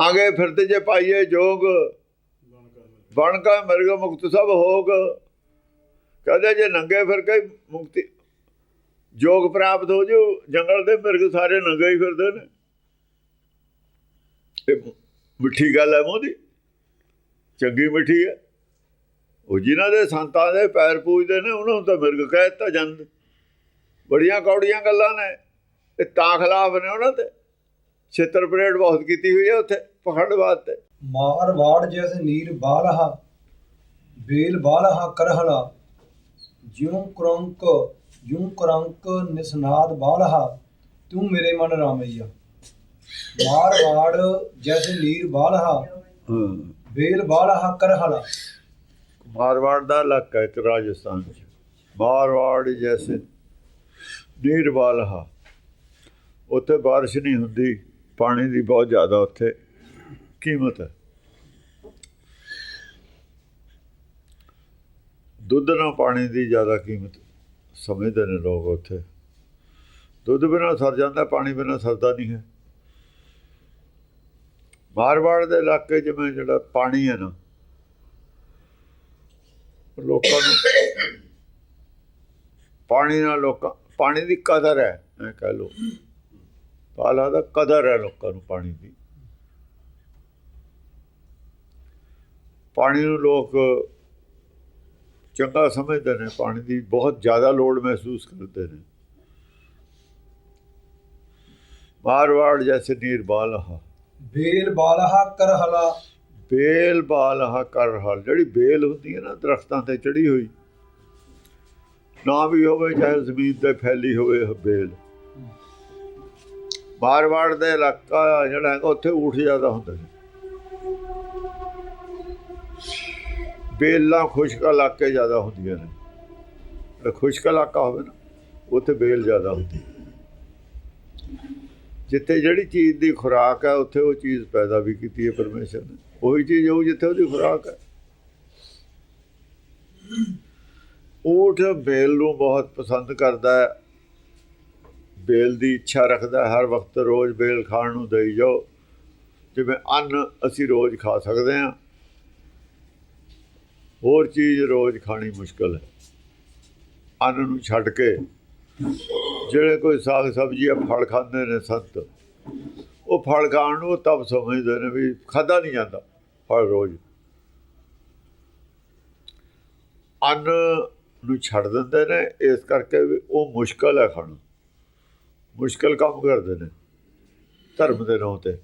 ਆਗੇ ਫਿਰਤੇ ਜੇ ਪਾਈਏ ਜੋਗ। ਬਣ ਕਾ ਮਿਰਗ ਮੁਕਤ ਸਭ ਹੋਗ। ਕਹਦੇ ਜੇ ਨੰਗੇ ਫਿਰ ਕੇ ਮੁਕਤੀ। ਜੋਗ ਪ੍ਰਾਪਤ ਹੋ ਜੋ, ਜੰਗਲ ਦੇ ਮਿਰਗ ਸਾਰੇ ਨੰਗੇ ਹੀ ਫਿਰਦੇ ਨੇ। ਇਹ ਮਿੱਠੀ ਗੱਲ ਹੈ ਮੋਦੀ। ਚੰਗੀ ਮਿੱਠੀ ਹੈ। ਉਹ ਜਿਨ੍ਹਾਂ ਦੇ ਸੰਤਾਂ ਦੇ ਪੈਰ ਪੂਜਦੇ ਨੇ, ਉਹਨਾਂ ਨੂੰ ਤਾਂ ਮਿਰਗ ਕਹਿ ਦਿੱਤਾ ਜਾਂਦਾ। ਬੜੀਆਂ ਕੌੜੀਆਂ ਗੱਲਾਂ ਨੇ। ਇਹ ਤਾਂ ਖਿਲਾਫ ਨੇ ਉਹਨਾਂ ਤੇ। ਛੇਤਰ ਪਰੇਡ ਬਹੁਤ ਕੀਤੀ ਹੋਈ ਹੈ ਉੱਥੇ ਪਖੰਡਵਾਦ ਤੇ ਮਾਰ ਵਾੜ ਜੈਸੇ ਨੀਰ ਬਾਲਹਾ ਬੇਲ ਬਾਲਹਾ ਕਰਹਲਾ ਜਿਉ ਕਰੰਕ ਜਿਉ ਕਰੰਕ ਨਿਸਨਾਦ ਬਾਲਹਾ ਤੂੰ ਮੇਰੇ ਮਨ ਰਾਮਈਆ। ਮਾਰ ਵਾੜ ਜੈਸੇ ਨੀਰ ਬਾਲਹਾ ਬੇਲ ਬਾਲਹਾ ਕਰਹਲਾ। ਮਾਰਵਾੜ ਦਾ ਇਲਾਕਾ ਹੈ ਰਾਜਸਥਾਨ ਚ ਮਾਰਵਾੜ ਜੈਸੇ ਨੀਰਵਾਲਹਾ ਉੱਥੇ ਬਾਰਿਸ਼ ਨਹੀਂ ਹੁੰਦੀ। ਪਾਣੀ ਦੀ ਬਹੁਤ ਜ਼ਿਆਦਾ ਉੱਥੇ ਕੀਮਤ ਹੈ। ਦੁੱਧ ਨਾਲ ਪਾਣੀ ਦੀ ਜ਼ਿਆਦਾ ਕੀਮਤ ਸਮਝਦੇ ਨੇ ਲੋਕ ਉੱਥੇ। ਦੁੱਧ ਬਿਨਾਂ ਸਰ ਜਾਂਦਾ, ਪਾਣੀ ਬਿਨਾਂ ਸਰਦਾ ਨਹੀਂ ਹੈ। ਮਾਰਵਾੜ ਦੇ ਇਲਾਕੇ ਜਿਵੇਂ ਜਿਹੜਾ ਪਾਣੀ ਹੈ ਨਾ, ਲੋਕਾਂ ਨੂੰ ਪਾਣੀ ਨਾਲ ਲੋਕਾਂ, ਪਾਣੀ ਦੀ ਕਦਰ ਹੈ, ਐ ਕਹਿ ਲੋ ਪਾਲਾ ਦਾ ਕਦਰ ਹੈ ਲੋਕਾਂ ਨੂੰ ਪਾਣੀ ਦੀ। ਪਾਣੀ ਨੂੰ ਲੋਕ ਚੰਗਾ ਸਮਝਦੇ ਨੇ ਪਾਣੀ ਦੀ ਬਹੁਤ ਜ਼ਿਆਦਾ ਲੋੜ ਮਹਿਸੂਸ ਕਰਦੇ ਨੇ। ਮਾਰਵਾੜ ਜੈਸੇ ਨੀਰ ਬਾਲਹਾ। ਬੇਲ ਬਾਲਹਾ ਕਰਹਲਾ। ਬੇਲ ਬਾਲਹਾ ਕਰ ਹਲ ਜਿਹੜੀ ਬੇਲ ਹੁੰਦੀ ਹੈ ਨਾ ਦਰਖਤਾਂ ਤੇ ਚੜੀ ਹੋਈ। ਨਾ ਵੀ ਹੋਵੇ ਚਾਹੇ ਜ਼ਮੀਨ ਤੇ ਫੈਲੀ ਹੋਵੇ ਬੇਲ। ਮਾਰਵਾੜ ਦੇ ਇਲਾਕਾ ਜਿਹੜਾ ਹੈਗਾ, ਉੱਥੇ ਊਠ ਜ਼ਿਆਦਾ ਹੁੰਦਾ ਨੇ ਬੇਲਾਂ ਖੁਸ਼ਕ ਇਲਾਕੇ ਜ਼ਿਆਦਾ ਹੁੰਦੀਆਂ ਨੇ। ਖੁਸ਼ਕ ਇਲਾਕਾ ਹੋਵੇ ਨਾ, ਉੱਥੇ ਬੇਲ ਜ਼ਿਆਦਾ ਹੁੰਦੀ ਜਿੱਥੇ ਜਿਹੜੀ ਚੀਜ਼ ਦੀ ਖੁਰਾਕ ਹੈ, ਉੱਥੇ ਉਹ ਚੀਜ਼ ਪੈਦਾ ਵੀ ਕੀਤੀ ਹੈ ਪਰਮੇਸ਼ਰ ਨੇ। ਉਹੀ ਚੀਜ਼ ਹੋਊ ਜਿੱਥੇ ਉਹਦੀ ਖੁਰਾਕ ਹੈ। ਊਠ ਬੇਲ ਨੂੰ ਬਹੁਤ ਪਸੰਦ ਕਰਦਾ ਹੈ। ਬੇਲ ਦੀ ਇੱਛਾ ਰੱਖਦਾ, ਹਰ ਵਕਤ ਰੋਜ਼ ਬੇਲ ਖਾਣ ਨੂੰ ਦੇਈ ਜਾਓ। ਜਿਵੇਂ ਅੰਨ ਅਸੀਂ ਰੋਜ਼ ਖਾ ਸਕਦੇ ਹਾਂ। ਹੋਰ ਚੀਜ਼ ਰੋਜ਼ ਖਾਣੀ ਮੁਸ਼ਕਲ ਹੈ। ਅੰਨ ਨੂੰ ਛੱਡ ਕੇ ਜਿਹੜੇ ਕੋਈ ਸਾਗ ਸਬਜ਼ੀ ਸਬਜ਼ੀਆਂ ਫਲ ਖਾਂਦੇ ਨੇ ਸੰਤ, ਉਹ ਫਲ ਖਾਣ ਨੂੰ ਤਬ ਸਮਝਦੇ ਨੇ ਵੀ ਖਾਦਾ ਨਹੀਂ ਜਾਂਦਾ ਫਲ ਰੋਜ਼। ਅੰਨ ਨੂੰ ਛੱਡ ਦਿੰਦੇ ਨੇ, ਇਸ ਕਰਕੇ ਵੀ ਉਹ ਮੁਸ਼ਕਲ ਹੈ ਖਾਣਾ ਮੁਸ਼ਕਲ ਕੰਮ ਕਰਦੇ ਨੇ, ਧਰਮ ਦੇ ਨਾਂ ਤੇ।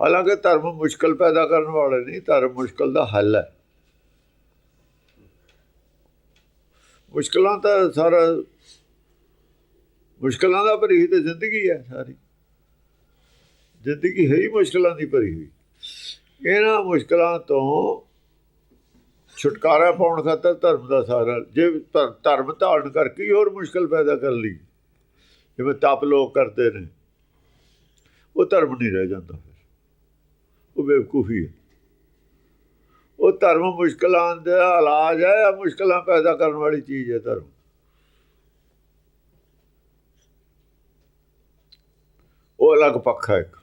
ਹਾਲਾਂਕਿ ਧਰਮ ਮੁਸ਼ਕਲ ਪੈਦਾ ਕਰਨ ਵਾਲੇ ਨਹੀਂ, ਧਰਮ ਮੁਸ਼ਕਲ ਦਾ ਹੱਲ ਹੈ। ਮੁਸ਼ਕਲਾਂ ਤਾਂ ਸਾਰਾ, ਮੁਸ਼ਕਲਾਂ ਦਾ ਭਰੀ ਹੋਈ ਤੇ ਜ਼ਿੰਦਗੀ ਹੈ ਸਾਰੀ। ਜ਼ਿੰਦਗੀ ਹੈ ਹੀ ਮੁਸ਼ਕਲਾਂ ਦੀ ਭਰੀ ਹੋਈ। ਇਹਨਾਂ ਮੁਸ਼ਕਲਾਂ ਤੋਂ ਛੁਟਕਾਰਾ ਪਾਉਣ ਖਾਤਰ ਧਰਮ ਦਾ ਸਾਰਾ, ਜੇ ਧਰ- ਧਰਮ ਧਾਰਨ ਕਰਕੇ ਹੀ ਹੋਰ ਮੁਸ਼ਕਲ ਪੈਦਾ ਕਰ ਲਈ। ਜਿਵੇਂ ਤਪ ਲੋਕ ਕਰਦੇ ਨੇ, ਉਹ ਧਰਮ ਨਹੀਂ ਰਹਿ ਜਾਂਦਾ ਫਿਰ। ਉਹ ਬੇਵਕੂਫੀ ਹੈ। ਉਹ ਧਰਮ ਮੁਸ਼ਕਲਾਂ ਦਾ ਇਲਾਜ ਹੈ, ਜਾਂ ਮੁਸ਼ਕਲਾਂ ਪੈਦਾ ਕਰਨ ਵਾਲੀ ਚੀਜ਼ ਹੈ ਧਰਮ? ਉਹ ਅਲੱਗ ਪੱਖ ਹੈ ਇੱਕ।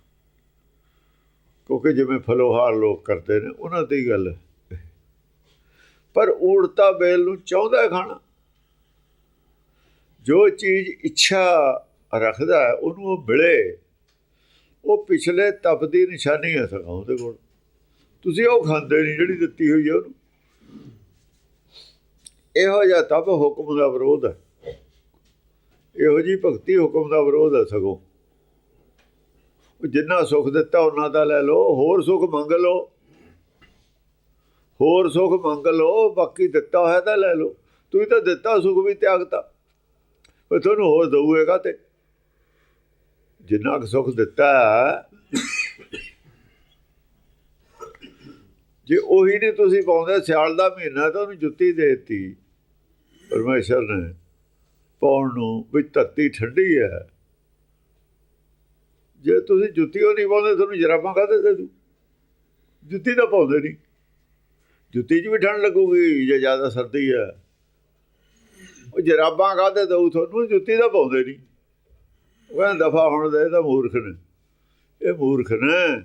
ਕਿਉਂਕਿ ਜਿਵੇਂ ਫਲੋਹਾਰ ਲੋਕ ਕਰਦੇ ਨੇ, ਉਹਨਾਂ ਦੀ ਗੱਲ ਹੈ। ਪਰ ਊੜਤਾ ਬੇਲ ਨੂੰ ਚਾਹੁੰਦਾ ਖਾਣਾ। ਜੋ ਚੀਜ਼ ਇੱਛਾ ਰੱਖਦਾ ਉਹਨੂੰ ਉਹ ਮਿਲੇ ਉਹ ਪਿਛਲੇ ਤਪ ਦੀ ਨਿਸ਼ਾਨੀ ਹੈ ਸਗਾ ਉਹਦੇ ਕੋਲ। ਤੁਸੀਂ ਉਹ ਖਾਂਦੇ ਨਹੀਂ ਜਿਹੜੀ ਦਿੱਤੀ ਹੋਈ ਹੈ ਉਹਨੂੰ। ਇਹੋ ਜਿਹਾ ਤਪ ਹੁਕਮ ਦਾ ਵਿਰੋਧ ਹੈ। ਇਹੋ ਜੀ ਭਗਤੀ ਹੁਕਮ ਦਾ ਵਿਰੋਧ ਹੈ ਸਗੋਂ। ਜਿੰਨਾ ਸੁੱਖ ਦਿੱਤਾ, ਉਹਨਾਂ ਦਾ ਲੈ ਲਓ। ਹੋਰ ਸੁੱਖ ਮੰਗ ਲਓ। ਹੋਰ ਸੁੱਖ ਮੰਗ ਲਓ ਬਾਕੀ ਦਿੱਤਾ ਹੋਇਆ ਤਾਂ ਲੈ ਲਓ। ਤੁਸੀਂ ਤਾਂ ਦਿੱਤਾ ਸੁੱਖ ਵੀ ਤਿਆਗਤਾ। ਉਹ ਤੁਹਾਨੂੰ ਹੋਰ ਦਊਗਾ ਤੇ ਜਿੰਨਾ ਕੁ ਸੁੱਖ ਦਿੱਤਾ ਹੈ, ਜੇ ਉਹੀ ਨਹੀਂ ਤੁਸੀਂ ਪਾਉਂਦੇ ਸਿਆਲ ਦਾ ਮਹੀਨਾ ਤਾਂ ਉਹਨੂੰ ਜੁੱਤੀ ਦੇ ਦਿੱਤੀ। ਪਰਮੇਸ਼ਰ ਨੇ ਪਾਉਣ ਨੂੰ ਵੀ ਧਰਤੀ ਠੰਡੀ ਹੈ। ਜੇ ਤੁਸੀਂ ਜੁੱਤੀ ਉਹ ਨਹੀਂ ਪਾਉਂਦੇ ਤੁਹਾਨੂੰ ਜਰਾਬਾਂ ਕਾਹਦੇ ਦੇ ਦੂ ਜੁੱਤੀ ਤਾਂ ਪਾਉਂਦੇ ਨਹੀਂ। ਜੁੱਤੀ 'ਚ ਵੀ ਠੰਡ ਲੱਗੂਗੀ, ਜੇ ਜ਼ਿਆਦਾ ਸਰਦੀ ਹੈ ਉਹ ਜਰਾਬਾਂ ਕਾਹਦੇ ਦਊ? ਤੁਹਾਨੂੰ ਜੁੱਤੀ ਤਾਂ ਪਾਉਂਦੇ ਨਹੀਂ ਉਹ ਦਫਾ ਹੁਣ ਦੇ, ਇਹ ਤਾਂ ਮੂਰਖ ਨੇ। ਇਹ ਮੂਰਖ ਨੇ।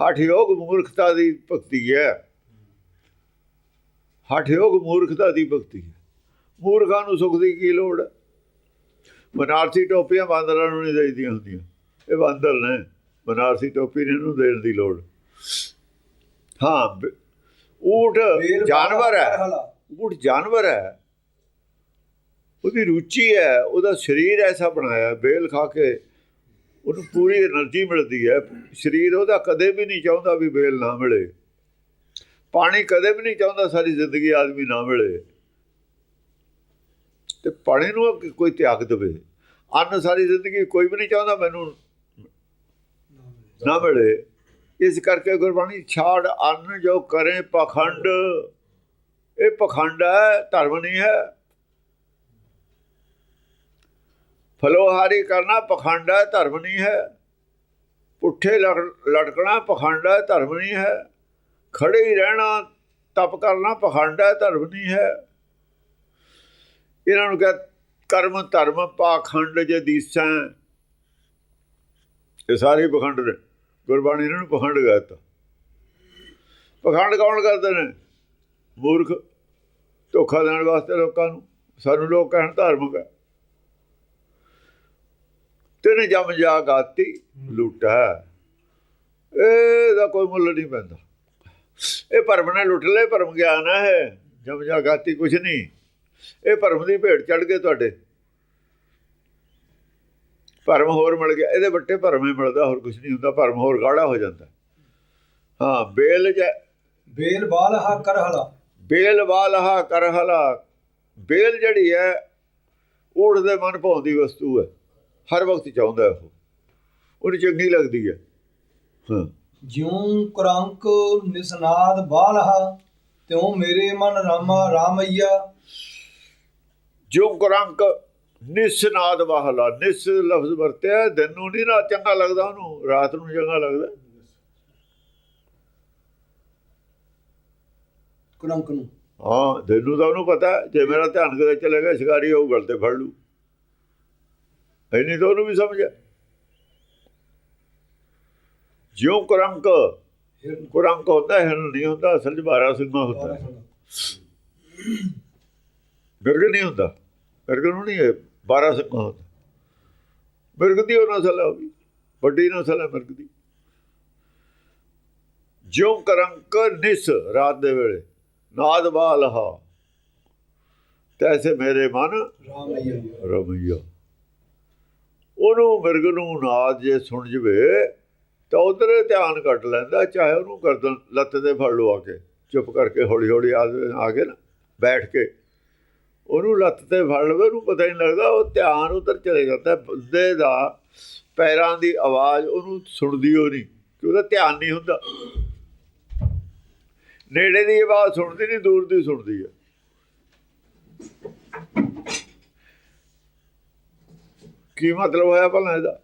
ਹਠ ਯੋਗ ਮੂਰਖਤਾ ਦੀ ਭਗਤੀ ਹੈ। ਹਠ ਯੋਗ ਮੂਰਖਤਾ ਦੀ ਭਗਤੀ ਹੈ। ਮੂਰਖਾਂ ਨੂੰ ਸੁਖ ਦੀ ਕੀ ਲੋੜ? ਹੈ ਬਨਾਰਸੀ ਟੋਪੀਆਂ ਬਾਂਦਰਾਂ ਨੂੰ ਨਹੀਂ ਦੇਈਦੀਆਂ ਹੁੰਦੀਆਂ। ਇਹ ਬਾਂਦਰ ਨੇ। ਬਨਾਰਸੀ ਟੋਪੀ ਨੇ ਨੂੰ ਦੇਣ ਦੀ ਲੋੜ। ਹਾਂ ਊਠ ਜਾਨਵਰ ਹੈ। ਊਠ ਜਾਨਵਰ ਹੈ। ਉਹਦੀ ਰੁਚੀ ਹੈ ਉਹਦਾ ਸਰੀਰ ਐਸਾ ਬਣਾਇਆ ਬੇਲ ਖਾ ਕੇ ਉਹਨੂੰ ਪੂਰੀ એનર્ਜੀ ਮਿਲਦੀ ਹੈ। ਸਰੀਰ ਉਹਦਾ ਕਦੇ ਵੀ ਨਹੀਂ ਚਾਹੁੰਦਾ ਵੀ ਬੇਲ ਨਾ ਮਿਲੇ। ਪਾਣੀ ਕਦੇ ਵੀ ਨਹੀਂ ਚਾਹੁੰਦਾ ਸਾਰੀ ਜ਼ਿੰਦਗੀ ਆਦਮੀ ਨਾ ਮਿਲੇ। ਤੇ ਪਾਣੀ ਨੂੰ ਕੋਈ ਤਿਆਗ ਦੇਵੇ। ਅੰਨ ਸਾਰੀ ਜ਼ਿੰਦਗੀ ਕੋਈ ਵੀ ਨਹੀਂ ਚਾਹੁੰਦਾ ਮੈਨੂੰ ਨਾ ਮਿਲੇ। ਇਸ ਕਰਕੇ ਗੁਰਬਾਣੀ ਛਾੜ ਅੰਨ ਜੋ ਕਰੇ ਪਖੰਡ। ਇਹ ਪਖੰਡ ਹੈ, ਧਰਮ ਨਹੀਂ ਹੈ। ਫਲੋਹਾਰੀ ਕਰਨਾ ਪਖੰਡ ਹੈ, ਧਰਮ ਨਹੀਂ ਹੈ। ਪੁੱਠੇ ਲੜ- ਲਟਕਣਾ ਪਖੰਡ ਹੈ, ਧਰਮ ਨਹੀਂ ਹੈ। ਖੜੇ ਹੀ ਰਹਿਣਾ, ਤਪ ਕਰਨਾ ਪਖੰਡ ਹੈ, ਧਰਮ ਨਹੀਂ ਹੈ। ਇਹਨਾਂ ਨੂੰ ਕਹ ਕਰਮ, ਧਰਮ, ਪਾਖੰਡ ਜੇ ਦੀਸਾਂ। ਇਹ ਸਾਰੇ ਪਖੰਡ ਨੇ। ਗੁਰਬਾਣੀ ਇਹਨਾਂ ਨੂੰ ਪਖੰਡ ਕਹਤਾ ਪਖੰਡ ਕੌਣ ਕਰਦੇ ਨੇ? ਮੂਰਖ, ਧੋਖਾ ਦੇਣ ਵਾਸਤੇ ਲੋਕਾਂ ਨੂੰ। ਸਾਨੂੰ ਲੋਕ ਕਹਿਣ ਧਾਰਮਿਕ ਹੈ ਤਿੰਨ ਜਮ ਜਾ ਗਾਤੀ, ਲੁੱਟਾ ਇਹਦਾ ਕੋਈ ਮੁੱਲ ਨਹੀਂ ਪੈਂਦਾ। ਇਹ ਭਰਮ ਨੇ ਲੁੱਟ ਲਏ, ਭਰਮ ਗਿਆਨ ਹੈ ਜਮ ਜਾ ਗਾਤੀ ਕੁਛ ਨਹੀਂ। ਇਹ ਭਰਮ ਦੀ ਭੇਟ ਚੜ ਕੇ ਤੁਹਾਡੇ। ਭਰਮ ਹੋਰ ਮਿਲ ਗਿਆ ਇਹਦੇ ਵੱਟੇ ਭਰਮ ਹੀ ਮਿਲਦਾ ਹੋਰ ਕੁਝ ਨਹੀਂ ਹੁੰਦਾ ਭਰਮ ਹੋਰ ਗਾੜਾ ਹੋ ਜਾਂਦਾ। ਹਾਂ ਬੇਲ ਜ ਬੇਲ ਬਾਲਹਾ ਕਰ ਹਲਾ ਬੇਲ ਵਾਲਹਾ ਕਰਹਲਾ। ਬੇਲ ਜਿਹੜੀ ਹੈ ਊੜ ਦੇ ਮਨ ਭਾਉਂਦੀ ਵਸਤੂ ਹੈ। ਹਰ ਵਕਤ ਚਾਹੁੰਦਾ ਉਹ। ਉਹਨੂੰ ਚੰਗੀ ਲੱਗਦੀ ਹੈ। ਹਾਂ। ਜਿਉ ਕੁਰੰਕ ਨਿਸਨਾਦ ਬਾਲਹਾ ਤਿਉ ਮੇਰੇ ਮਨ ਰਾਮਾ ਰਾਮਈਆ। ਜੋ ਕੁਰੰਕ ਨਿਸਨਾਦ ਵਾਹਲਾ ਨਿਸ ਲਫ਼ਜ਼ ਵਰਤਿਆ ਦਿਨ ਨੂੰ ਨਹੀਂ ਨਾ ਚੰਗਾ ਲੱਗਦਾ ਉਹਨੂੰ? ਰਾਤ ਨੂੰ ਚੰਗਾ ਲੱਗਦਾ? ਕੁਰੰਕ ਨੂੰ। ਹਾਂ ਦਿਨ ਨੂੰ ਤਾਂ ਉਹਨੂੰ ਪਤਾ ਜੇ ਮੇਰਾ ਧਿਆਨ ਕਿਤੇ ਚਲੇ ਗਿਆ ਸ਼ਿਕਾਰੀ ਉਹ ਗਲ ਤੇ ਫੜ ਲੂ ਐਨੀ ਤਾਂ ਉਹਨੂੰ ਵੀ ਸਮਝ ਹੈ ਜਿਉ ਕੁਰੰਕ ਕੁਰੰਕ ਹੁੰਦਾ ਹੈ ਨਹੀਂ ਹੁੰਦਾ ਅਸਲ 'ਚ ਬਾਰਾ ਸਿੰਘਾਂ ਹੁੰਦਾ। ਮਿਰਗ ਨਹੀਂ ਹੁੰਦਾ। ਮਿਰਗ ਨੂੰ ਨਹੀਂ 12 ਸਿੰਘਾਂ ਦੀ ਉਹ ਨਸਲ ਹੈ ਉਹ ਵੀ ਵੱਡੀ ਨਸਲ ਹੈ ਮਿਰਗ ਦੀ ਜਿਉ ਕਰੰਕ ਨਿਸ ਰਾਤ ਦੇ ਵੇਲੇ ਨਾਦ ਬਾਲਹਾ ਤੈਸੇ ਮੇਰੇ ਮਨ ਰਾਮਈਆ। ਰਮਈਆ। ਉਹਨੂੰ ਮਿਰਗ ਨੂੰ ਨਾਦ ਜੇ ਸੁਣ ਜਵੇ ਤਾਂ ਉਧਰ ਧਿਆਨ ਕੱਟ ਲੈਂਦਾ ਚਾਹੇ ਉਹਨੂੰ ਗਰਦਨ ਲੱਤ ਤੇ ਫੜ ਲਓ ਆ ਕੇ ਚੁੱਪ ਕਰਕੇ ਹੌਲੀ ਹੌਲੀ ਆ ਕੇ ਨਾ ਬੈਠ ਕੇ ਉਹਨੂੰ ਲੱਤ ਤੇ ਫੜ ਲਵੇ, ਉਹਨੂੰ ਪਤਾ ਹੀ ਨਹੀਂ ਲੱਗਦਾ, ਉਹ ਧਿਆਨ ਉਧਰ ਚਲੇ ਜਾਂਦਾ ਬੰਦੇ ਦਾ ਪੈਰਾਂ ਦੀ ਆਵਾਜ਼ ਉਹਨੂੰ ਸੁਣਦੀ ਹੋ ਨਹੀਂ, ਕਿ ਉਹਦਾ ਧਿਆਨ ਨਹੀਂ ਹੁੰਦਾ। ਨੇੜੇ ਦੀ ਆਵਾਜ਼ ਸੁਣਦੀ ਨਹੀਂ, ਦੂਰ ਦੀ ਸੁਣਦੀ ਹੈ। ਕੀ ਮਤਲਬ ਹੋਇਆ ਭਲਾ ਇਹਦਾ?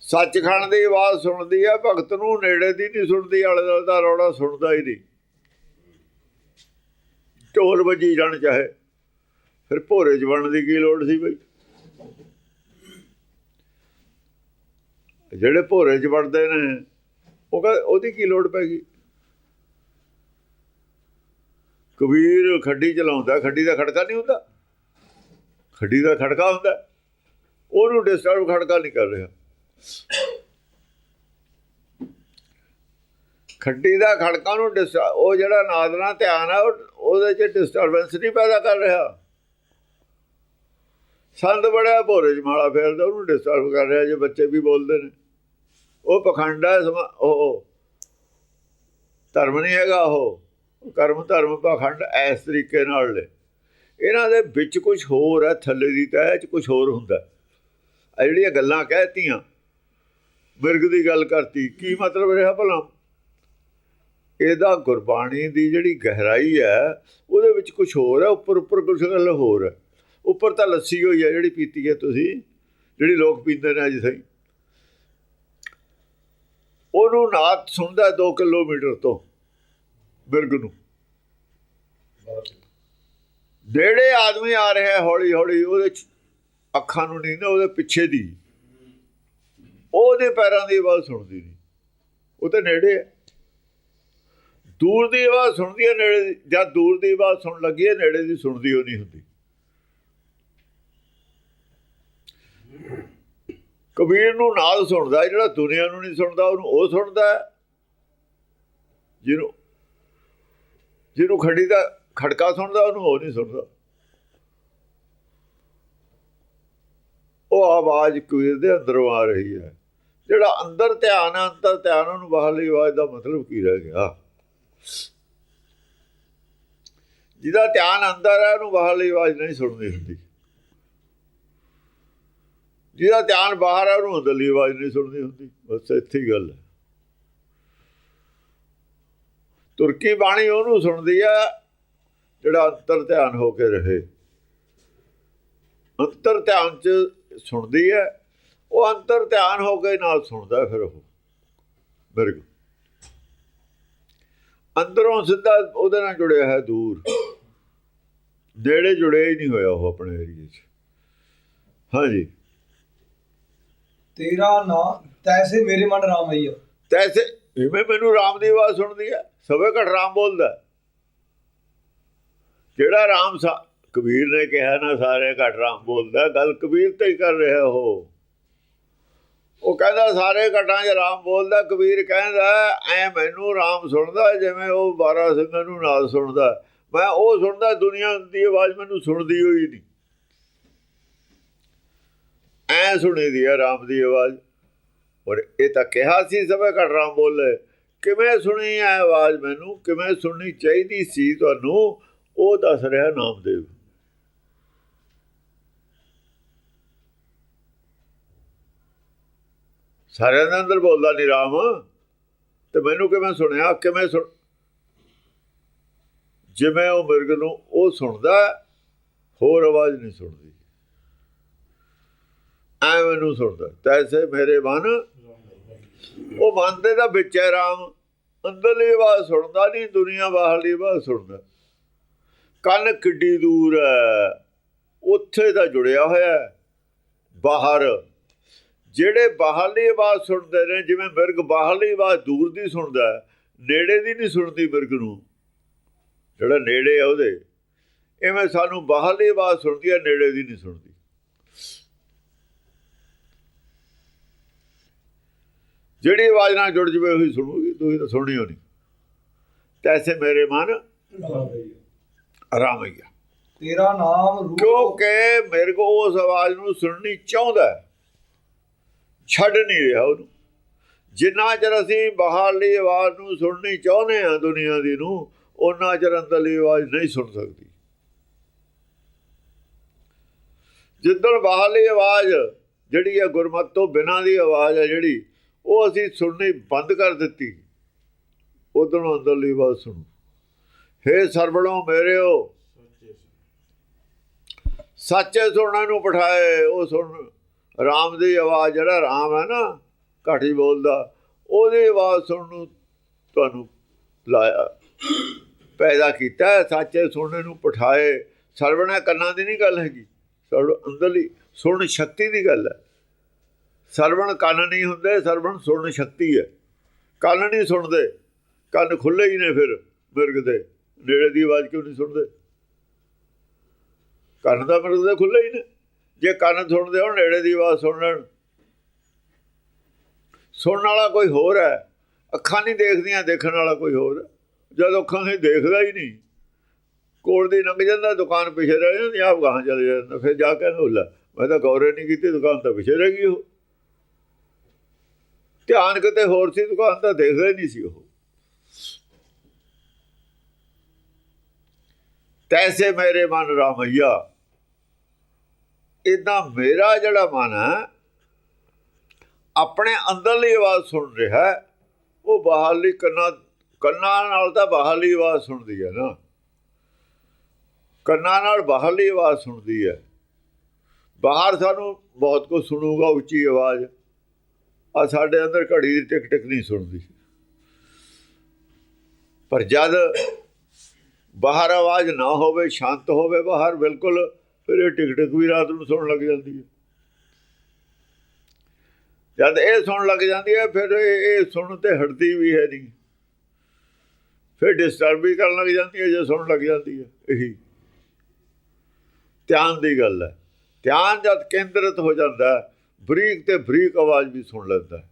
ਸੱਚਖੰਡ ਦੀ ਆਵਾਜ਼ ਸੁਣਦੀ ਹੈ, ਭਗਤ ਨੂੰ ਨੇੜੇ ਦੀ ਨਹੀਂ ਸੁਣਦੀ, ਆਲੇ ਦੁਆਲੇ ਦਾ ਰੌਲਾ ਸੁਣਦਾ ਹੀ ਨਹੀਂ। ਢੋਲ ਵੱਜੀ ਜਾਣ ਚਾਹੇ। ਫਿਰ ਭੋਰੇ ਚ ਬਣਨ ਦੀ ਕੀ ਲੋੜ ਸੀ ਬਈ? ਜਿਹੜੇ ਭੋਰੇ ਚ ਵੜਦੇ ਨੇ, ਉਹ ਕਹ ਉਹਦੀ ਕੀ ਲੋੜ ਪੈ ਗਈ? ਕਬੀਰ ਖੱਡੀ ਚਲਾਉਂਦਾ, ਖੱਡੀ ਦਾ ਖੜਕਾ ਨਹੀਂ ਹੁੰਦਾ। ਖੱਡੀ ਦਾ ਖੜਕਾ ਹੁੰਦਾ। ਉਹਨੂੰ ਡਿਸਟਰਬ ਖੜਕਾ ਨਹੀਂ ਕਰ ਰਿਹਾ। ਖੱਡੀ ਦਾ ਖੜਕਾ ਨੂੰ ਡਿਸਟਰਬ ਉਹ ਜਿਹੜਾ ਨਾਦਨਾ ਧਿਆਨ ਆ ਉਹਦੇ 'ਚ ਡਿਸਟਰਬੈਂਸ ਨਹੀਂ ਪੈਦਾ ਕਰ ਰਿਹਾ। ਸੰਦ ਬੜਾ ਭੋਰੇ 'ਚ ਮਾਲਾ ਫੇਰਦਾ, ਉਹਨੂੰ ਡਿਸਟਰਬ ਕਰ ਰਿਹਾ, ਜੇ ਬੱਚੇ ਵੀ ਬੋਲਦੇ ਨੇ। ਉਹ ਪਖੰਡ ਹੈ ਸਮਾ- ਉਹ ਧਰਮ ਨਹੀਂ ਹੈਗਾ ਉਹ। ਕਰਮ, ਧਰਮ ਪਖੰਡ ਇਸ ਤਰੀਕੇ ਨਾਲ ਨੇ। ਇਹਨਾਂ ਦੇ ਵਿੱਚ ਕੁਝ ਹੋਰ ਹੈ ਥੱਲੇ ਦੀ ਤਹਿ 'ਚ ਕੁਝ ਹੋਰ ਹੁੰਦਾ। ਆ ਜਿਹੜੀਆਂ ਗੱਲਾਂ ਕਹਿਤੀਆਂ ਮਿਰਗ ਦੀ ਗੱਲ ਕਰਤੀ, ਕੀ ਮਤਲਬ ਰਿਹਾ ਭਲਾ? ਇਹਦਾ ਗੁਰਬਾਣੀ ਦੀ ਜਿਹੜੀ ਗਹਿਰਾਈ ਹੈ, ਉਹਦੇ ਵਿੱਚ ਕੁਝ ਹੋਰ ਹੈ, ਉੱਪਰ ਉੱਪਰ ਕੁਝ ਗੱਲ ਹੋਰ ਹੈ। ਉੱਪਰ ਤਾਂ ਲੱਸੀ ਹੋਈ ਹੈ ਜਿਹੜੀ ਪੀਤੀ ਹੈ ਤੁਸੀਂ, ਜਿਹੜੀ ਲੋਕ ਪੀਂਦੇ ਨੇ ਅੱਜ ਸਹੀ। ਉਹਨੂੰ ਨਾਤ ਸੁਣਦਾ 2 ਕਿਲੋਮੀਟਰ ਤੋਂ ਮਿਰਗ ਨੂੰ। ਨੇੜੇ ਆਦਮੀ ਆ ਰਿਹਾ ਹੌਲੀ ਹੌਲੀ ਉਹਦੇ ਅੱਖਾਂ ਨੂੰ ਨਹੀਂ ਨਾ ਉਹਦੇ ਪਿੱਛੇ ਦੀ। ਉਹਦੇ ਪੈਰਾਂ ਦੀ ਆਵਾਜ਼ ਸੁਣਦੀ ਨਹੀਂ। ਉਹ ਤਾਂ ਨੇੜੇ ਹੈ। ਦੂਰ ਦੀ ਆਵਾਜ਼ ਸੁਣਦੀ ਹੈ, ਨੇੜੇ ਦੀ ਜਦ ਦੂਰ ਦੀ ਆਵਾਜ਼ ਸੁਣ ਲੱਗੀ ਹੈ, ਨੇੜੇ ਦੀ ਸੁਣਦੀ ਉਹ ਨਹੀਂ ਹੁੰਦੀ। ਕਬੀਰ ਨੂੰ ਨਾਲ ਸੁਣਦਾ ਜਿਹੜਾ ਦੁਨੀਆ ਨੂੰ ਨਹੀਂ ਸੁਣਦਾ, ਉਹਨੂੰ ਉਹ ਸੁਣਦਾ ਜਿਹਨੂੰ ਜਿਹਨੂੰ ਖੜੀ ਦਾ ਖੜਕਾ ਸੁਣਦਾ, ਉਹਨੂੰ ਉਹ ਨਹੀਂ ਸੁਣਦਾ। ਉਹ ਆਵਾਜ਼ ਕਬੀਰ ਦੇ ਅੰਦਰੋਂ ਆ ਰਹੀ ਹੈ। ਜਿਹੜਾ ਅੰਦਰ ਧਿਆਨ ਹੈ, ਅੰਦਰ ਧਿਆਨ ਉਹਨੂੰ ਬਾਹਰਲੀ ਆਵਾਜ਼ ਦਾ ਮਤਲਬ ਕੀ ਰਹਿ ਗਿਆ? ਜਿਹਦਾ ਧਿਆਨ ਅੰਦਰ ਹੈ, ਉਹਨੂੰ ਬਾਹਰਲੀ ਆਵਾਜ਼ ਨਹੀਂ ਸੁਣਦੀ ਹੁੰਦੀ। ਜਿਹਦਾ ਧਿਆਨ ਬਾਹਰ ਹੈ, ਉਹਨੂੰ ਅੰਦਰਲੀ ਆਵਾਜ਼ ਨਹੀਂ ਸੁਣਦੀ ਹੁੰਦੀ। ਬਸ ਇੱਥੇ ਹੀ ਗੱਲ ਹੈ। ਤੁਰਕੀ ਬਾਣੀ ਉਹਨੂੰ ਸੁਣਦੀ ਹੈ, ਜਿਹੜਾ ਅੰਤਰ ਧਿਆਨ ਹੋ ਕੇ ਰਹੇ। ਅੰਤਰ ਧਿਆਨ ਚ ਸੁਣਦੀ ਹੈ, ਉਹ ਅੰਤਰ ਧਿਆਨ ਹੋ ਕੇ ਨਾਲ ਸੁਣਦਾ ਫਿਰ ਉਹ। ਮੇਰੇ ਕੋਲ ਅੰਦਰੋਂ ਸਿੱਧਾ ਉਹਦੇ ਨਾਲ ਜੁੜਿਆ ਹੈ ਦੂਰ। ਨੇੜੇ ਜੁੜਿਆ ਹੀ ਨਹੀਂ ਹੋਇਆ ਉਹ ਆਪਣੇ ਏਰੀਏ 'ਚ। ਹਾਂਜੀ। ਤੇਰਾ ਨਾਮ ਤੈਸੇ ਮੇਰੇ ਮਨ ਰਾਮਈਆ ਤੈਸੇ ਇਵੇਂ ਮੈਨੂੰ ਰਾਮ ਦੀ ਆਵਾਜ਼ ਸੁਣਦੀ ਹੈ ਸਵੇ ਘਟ ਰਾਮ ਬੋਲਦਾ। ਜਿਹੜਾ ਰਾਮ ਸਾ ਕਬੀਰ ਨੇ ਕਿਹਾ ਨਾ ਸਾਰੇ ਘਟ ਰਾਮ ਬੋਲਦਾ ਗੱਲ ਕਬੀਰ ਤੇ ਹੀ ਕਰ ਰਿਹਾ ਉਹ। ਉਹ ਕਹਿੰਦਾ, ਸਾਰੇ ਘਟਾਂ 'ਚ ਰਾਮ ਬੋਲਦਾ, ਕਬੀਰ ਕਹਿੰਦਾ, ਐ ਮੈਨੂੰ ਰਾਮ ਸੁਣਦਾ, ਜਿਵੇਂ ਉਹ 12 ਸਿੰਘਾਂ ਨੂੰ ਨਾਲ ਸੁਣਦਾ। ਮੈਂ ਉਹ ਸੁਣਦਾ, ਦੁਨੀਆ ਦੀ ਆਵਾਜ਼ ਮੈਨੂੰ ਸੁਣਦੀ ਹੋਈ ਨਹੀਂ। ਐ ਸੁਣੀ ਦੀ ਹੈ ਰਾਮ ਦੀ ਆਵਾਜ਼। ਔਰ ਇਹ ਤਾਂ ਕਿਹਾ ਸੀ ਸਭੇ ਘਟ ਰਾਮ ਬੋਲੇ। ਕਿਵੇਂ ਸੁਣੀ ਹੈ ਆਵਾਜ਼ ਮੈਨੂੰ? ਕਿਵੇਂ ਸੁਣਨੀ ਚਾਹੀਦੀ ਸੀ ਤੁਹਾਨੂੰ? ਉਹ ਦੱਸ ਰਿਹਾ ਨਾਮਦੇਵ। ਸਾਰਿਆਂ ਦੇ ਅੰਦਰ ਬੋਲਦਾ ਨਹੀਂ ਰਾਮ। ਤੇ ਮੈਨੂੰ ਕਿਵੇਂ ਸੁਣਿਆ, ਕਿਵੇਂ ਸੁਣ ਜਿਵੇਂ ਉਹ ਮਿਰਗ ਨੂੰ ਉਹ ਸੁਣਦਾ ਹੋਰ ਆਵਾਜ਼ ਨਹੀਂ ਸੁਣਦੀ। ਐ ਮੈਨੂੰ ਸੁਣਦਾ। ਤੈਸੇ ਮੇਰੇ ਮਨ, ਉਹ ਮਨ ਦੇ ਦਾ ਵਿੱਚ ਹੈ ਰਾਮ। ਅੰਦਰਲੀ ਆਵਾਜ਼ ਸੁਣਦਾ ਨਹੀਂ ਦੁਨੀਆ ਬਾਹਰਲੀ ਆਵਾਜ਼ ਸੁਣਦਾ। ਕੰਨ ਕਿੱਡੀ ਦੂਰ ਹੈ। ਉੱਥੇ ਦਾ ਜੁੜਿਆ ਹੋਇਆ ਬਾਹਰ। ਜਿਹੜੇ ਬਾਹਰਲੀ ਆਵਾਜ਼ ਸੁਣਦੇ ਨੇ ਜਿਵੇਂ ਮਿਰਗ ਬਾਹਰਲੀ ਆਵਾਜ਼ ਦੂਰ ਦੀ ਸੁਣਦਾ ਨੇੜੇ ਦੀ ਨਹੀਂ ਸੁਣਦੀ ਮਿਰਗ ਨੂੰ। ਜਿਹੜਾ ਨੇੜੇ ਹੈ ਉਹਦੇ। ਐਵੇਂ ਸਾਨੂੰ ਬਾਹਰਲੀ ਆਵਾਜ਼ ਸੁਣਦੀ ਹੈ ਨੇੜੇ ਦੀ ਨਹੀਂ ਸੁਣਦੀ। ਜਿਹੜੀ ਆਵਾਜ਼ ਨਾਲ ਜੁੜ ਜਵੇ ਉਹੀ ਸੁਣੂਗੀ ਤੁਸੀਂ ਤਾਂ ਸੁਣਨੀ ਹੋਣੀ ਤੈਸੇ ਮੇਰੇ ਮਨ ਰਾਮਈਆ ਤੇਰਾ ਨਾਮ ਰੂਪ ਕਿਉਂਕਿ ਮੇਰੇ ਕੋ ਉਸ ਆਵਾਜ਼ ਨੂੰ ਸੁਣਨੀ ਚਾਹੁੰਦਾ ਹੈ। ਛੱਡ ਨਹੀਂ ਰਿਹਾ ਉਹਨੂੰ। ਜਿੰਨਾ ਚਿਰ ਅਸੀਂ ਬਾਹਰਲੀ ਆਵਾਜ਼ ਨੂੰ ਸੁਣਨੀ ਚਾਹੁੰਦੇ ਹਾਂ ਦੁਨੀਆ ਦੀ ਨੂੰ ਉਹਨਾਂ ਚਿਰ ਅੰਦਰਲੀ ਆਵਾਜ਼ ਨਹੀਂ ਸੁਣ ਸਕਦੀ। ਜਿੱਦਣ ਬਾਹਰਲੀ ਆਵਾਜ਼ ਜਿਹੜੀ ਹੈ ਗੁਰਮਤ ਤੋਂ ਬਿਨਾਂ ਦੀ ਆਵਾਜ਼ ਹੈ ਜਿਹੜੀ ਉਹ ਅਸੀਂ ਸੁਣਨੀ ਬੰਦ ਕਰ ਦਿੱਤੀ। ਉਦੋਂ ਅੰਦਰਲੀ ਆਵਾਜ਼ ਸੁਣੋ। ਹੇ ਸਰਵਣੋ ਮੇਰਿਓ ਸੱਚੇ ਸੁਣਨ ਨੂੰ ਬਿਠਾਏ ਉਹ ਸੁਣ ਰਾਮ ਦੀ ਆਵਾਜ਼ ਜਿਹੜਾ ਰਾਮ ਹੈ ਨਾ ਘਾਟੀ ਬੋਲਦਾ ਉਹਦੀ ਆਵਾਜ਼ ਸੁਣਨ ਨੂੰ ਤੁਹਾਨੂੰ ਲਾਇਆ। ਪੈਦਾ ਕੀਤਾ ਹੈ, ਸੱਚੇ ਸੁਣਨ ਨੂੰ ਬਿਠਾਏ ਸਰਵਣਾ ਕੰਨਾਂ ਦੀ ਨਹੀਂ ਗੱਲ ਹੈਗੀ। ਸਰਵ ਅੰਦਰਲੀ ਸੁਣਨ ਸ਼ਕਤੀ ਦੀ ਗੱਲ ਹੈ। ਸਰਵਣ ਕੰਨ ਨਹੀਂ ਹੁੰਦੇ ਸਰਵਣ ਸੁਣਨ ਸ਼ਕਤੀ ਹੈ। ਕੰਨ ਨਹੀਂ ਸੁਣਦੇ ਕੰਨ ਖੁੱਲੇ ਹੀ ਨੇ ਫਿਰ ਮਿਰਗ ਦੇ। ਨੇੜੇ ਦੀ ਆਵਾਜ਼ ਕਿਉਂ ਨਹੀਂ ਸੁਣਦੇ? ਕੰਨ ਤਾਂ ਮਿਰਗ ਦੇ ਖੁੱਲੇ ਹੀ ਨੇ। ਜੇ ਕੰਨ ਸੁਣਦੇ ਹੋ ਨੇੜੇ ਦੀ ਆਵਾਜ਼ ਸੁਣ ਲੈਣ ਸੁਣਨ ਵਾਲਾ ਕੋਈ ਹੋਰ ਹੈ। ਅੱਖਾਂ ਨਹੀਂ ਦੇਖਦੀਆਂ, ਦੇਖਣ ਵਾਲਾ ਕੋਈ ਹੋਰ ਹੈ। ਜਦ ਅੱਖਾਂ ਨਹੀਂ ਦੇਖਦਾ ਹੀ ਨਹੀਂ। ਕੋਲ ਦੀ ਲੰਘ ਜਾਂਦਾ, ਦੁਕਾਨ ਪਿੱਛੇ ਰਹਿ ਜਾਂਦੀ, ਆਪ ਗਾਹਾਂ ਚਲੇ ਜਾਂਦਾ। ਫਿਰ ਜਾ ਕੇ ਹੁੱਲਾ ਮੈਂ ਤਾਂ ਗੌਰੇ ਨਹੀਂ ਕੀਤੀ, ਦੁਕਾਨ ਤਾਂ ਪਿੱਛੇ ਰਹਿ ਗਈ ਉਹ। ਧਿਆਨ ਕਿਤੇ ਹੋਰ ਸੀ, ਦੁਕਾਨ ਤਾਂ ਦੇਖਦਾ ਹੀ ਨਹੀਂ ਸੀ ਉਹ। ਤੈਸੇ ਮੇਰੇ ਮਨ ਰਾਮਈਆ। ਇਦਾਂ ਮੇਰਾ ਜਿਹੜਾ ਮਨ ਹੈ ਆਪਣੇ ਅੰਦਰਲੀ ਆਵਾਜ਼ ਸੁਣ ਰਿਹਾ ਹੈ, ਉਹ ਬਾਹਰਲੀ ਕੰਨਾਂ ਕੰਨਾਂ ਨਾਲ ਤਾਂ ਬਾਹਰਲੀ ਆਵਾਜ਼ ਸੁਣਦੀ ਹੈ ਨਾ। ਕੰਨਾਂ ਨਾਲ ਬਾਹਰਲੀ ਆਵਾਜ਼ ਸੁਣਦੀ ਹੈ। ਬਾਹਰ ਸਾਨੂੰ ਬਹੁਤ ਕੁਝ ਸੁਣੂਗਾ ਉੱਚੀ ਆਵਾਜ਼। ਆ ਸਾਡੇ ਅੰਦਰ ਘੜੀ ਦੀ ਟਿਕ ਟਿਕ ਨਹੀਂ ਸੁਣਦੀ। ਪਰ ਜਦ ਬਾਹਰ ਆਵਾਜ਼ ਨਾ ਹੋਵੇ ਸ਼ਾਂਤ ਹੋਵੇ ਬਾਹਰ ਬਿਲਕੁਲ ਫਿਰ ਇਹ ਟਿਕ ਟਿਕ ਵੀ ਰਾਤ ਨੂੰ ਸੁਣਨ ਲੱਗ ਜਾਂਦੀ ਹੈ। ਜਦ ਇਹ ਸੁਣਨ ਲੱਗ ਜਾਂਦੀ ਹੈ, ਫਿਰ ਇਹ ਇਹ ਸੁਣਨ ਤੇ ਹਟਦੀ ਵੀ ਹੈ ਨਹੀਂ। ਫਿਰ ਡਿਸਟਰਬ ਵੀ ਕਰਨ ਲੱਗ ਜਾਂਦੀ ਹੈ, ਜੇ ਸੁਣਨ ਲੱਗ ਜਾਂਦੀ ਹੈ, ਇਹੀ। ਧਿਆਨ ਦੀ ਗੱਲ ਹੈ। ਧਿਆਨ ਜਦ ਕੇਂਦਰਿਤ ਹੋ ਜਾਂਦਾ ਬਰੀਕ ਤੇ ਬਰੀਕ ਆਵਾਜ਼ ਵੀ ਸੁਣ ਲੈਂਦਾ